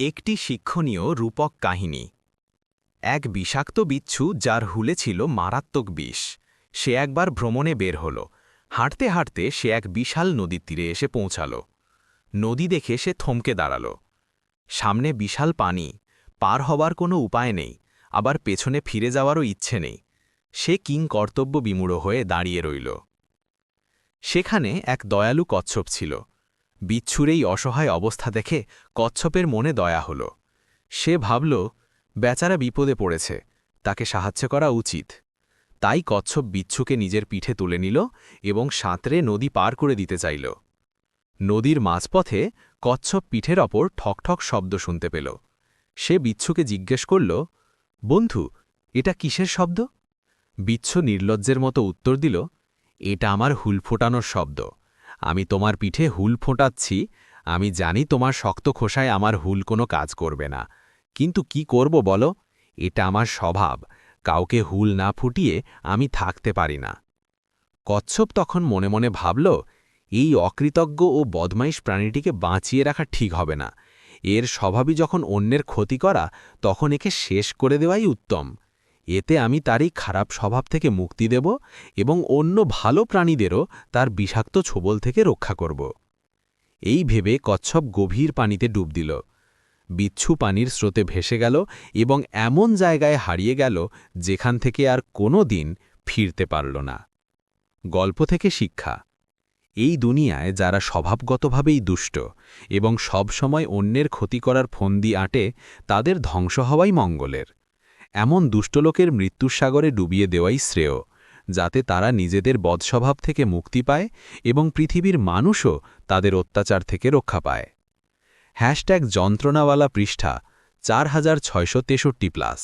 একটি শিক্ষণীয় রূপক কাহিনী। এক বিষাক্ত বিচ্ছু যার হুলে ছিল মারাত্মক বিষ। সে একবার ভ্রমণে বের হল। হাঁটতে হাঁটতে সে এক বিশাল নদীর তীরে এসে পৌঁছাল। নদী দেখে সে থমকে দাঁড়াল। সামনে বিশাল পানি। পার হবার কোনো উপায় নেই। আবার পেছনে ফিরে যাওয়ারও ইচ্ছে নেই। সে কিং কর্তব্য বিমূঢ় হয়ে দাঁড়িয়ে রইল। সেখানে এক দয়ালু কচ্ছপ ছিল। বিচ্ছুর এই অসহায় অবস্থা দেখে কচ্ছপের মনে দয়া হল। সে ভাবল, বেচারা বিপদে পড়েছে, তাকে সাহায্য করা উচিত। তাই কচ্ছপ বিচ্ছুকে নিজের পিঠে তুলে নিল এবং সাঁতরে নদী পার করে দিতে চাইল। নদীর মাঝপথে কচ্ছপ পিঠের ওপর ঠকঠক শব্দ শুনতে পেল। সে বিচ্ছুকে জিজ্ঞেস করল, বন্ধু, এটা কিসের শব্দ? বিচ্ছু নির্লজ্জের মতো উত্তর দিল, এটা আমার হুল ফোটানোর শব্দ। আমি তোমার পিঠে হুল ফোটাচ্ছি, আমি জানি তোমার শক্ত খোসায় আমার হুল কোনো কাজ করবে না। কিন্তু কি করব বলো? এটা আমার স্বভাব, কাউকে হুল না ফুটিয়ে আমি থাকতে পারি না। কচ্ছপ তখন মনে মনে ভাবল, এই অকৃতজ্ঞ ও বদমাইশ প্রাণীটিকে বাঁচিয়ে রাখা ঠিক হবে না। এর স্বভাবই যখন অন্যের ক্ষতি করা, তখন একে শেষ করে দেওয়াই উত্তম। এতে আমি তারই খারাপ স্বভাব থেকে মুক্তি দেব এবং অন্য ভালো প্রাণীদেরও তার বিষাক্ত ছোবল থেকে রক্ষা করব। এই ভেবে কচ্ছপ গভীর পানিতে ডুব দিল। বিচ্ছু পানির স্রোতে ভেসে গেল এবং এমন জায়গায় হারিয়ে গেল যেখান থেকে আর কোনো দিন ফিরতে পারল না। গল্প থেকে শিক্ষা। এই দুনিয়ায় যারা স্বভাবগতভাবেই দুষ্ট এবং সবসময় অন্যের ক্ষতি করার ফন্দি আঁটে, তাদের ধ্বংস হওয়াই মঙ্গলের। এমন দুষ্টলোকের মৃত্যুর সাগরে ডুবিয়ে দেওয়াই শ্রেয়, যাতে তারা নিজেদের বদস্বভাব থেকে মুক্তি পায় এবং পৃথিবীর মানুষও তাদের অত্যাচার থেকে রক্ষা পায়। হ্যাশট্যাগ যন্ত্রণাওয়ালা পৃষ্ঠা চার হাজার ছয়শো তেষট্টি প্লাস।